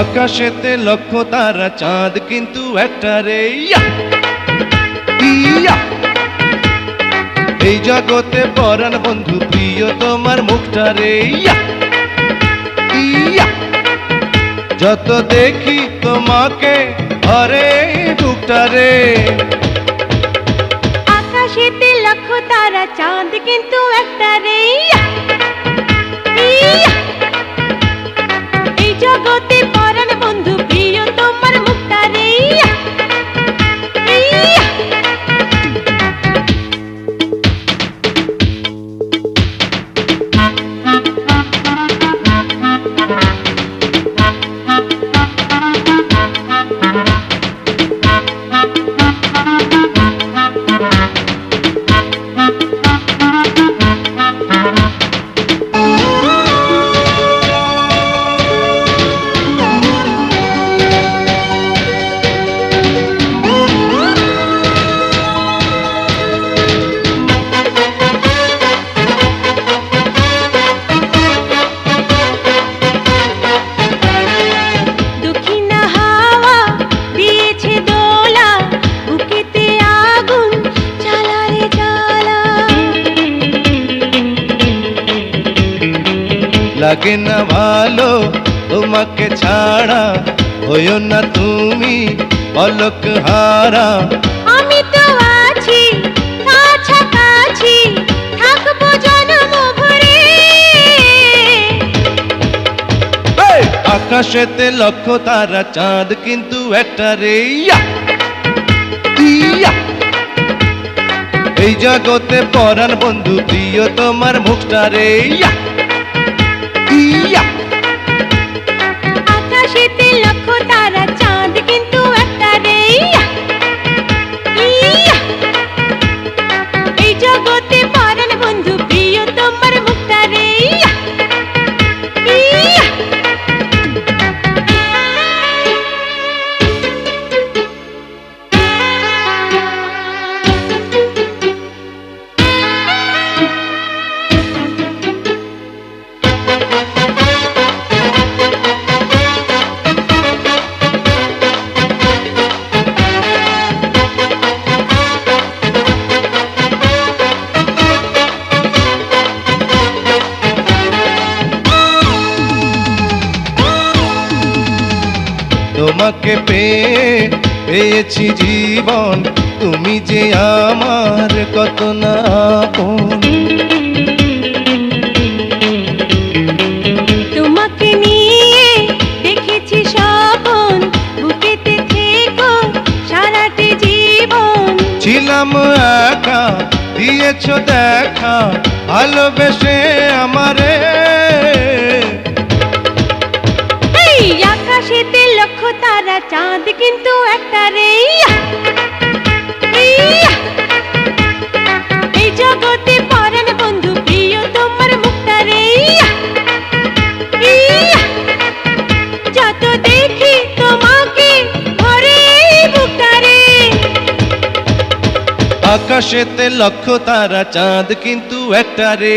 আকাশেতে লক্ষ তারা চাঁদ, কিন্তু একটা রে! এই জগতে পরাণ বন্ধু, প্রিয় তোমার মুখটা রে! যত দেখি তোমাকে হরে বুকটা রে। আকাশেতে লক্ষ তারা চাঁদ, কিন্তু একটা রে লাগে না ভালো তোমাকে ছাড়া হইও না তুমি পলক হারা আমি তো আছি কাছাকাছি থাকব জন্ম ভরে এই! আকাশেতে লক্ষ তারা চাঁদ কিন্তু একটা রে ইয়া! ইয়া! এই জগতে পরাণ বন্ধু প্রিয় তোমার মুখটা রে ইয়া! আকাশেতে লক্ষ তারা তোমাকে পেয়ে পেয়েছি জীবন। তুমি যে আমার কত না তোমাকে নিয়ে দেখেছি স্বপন। বুকেতে থেকো সারাটি জীবন। ছিলাম একা দিয়েছ দেখা ভালোবেসে আমারে। আকাশেতে লক্ষ তারা চাঁদ কিন্তু একটা রে আকাশেতে লক্ষ তারা চাঁদ কিন্তু একটা রে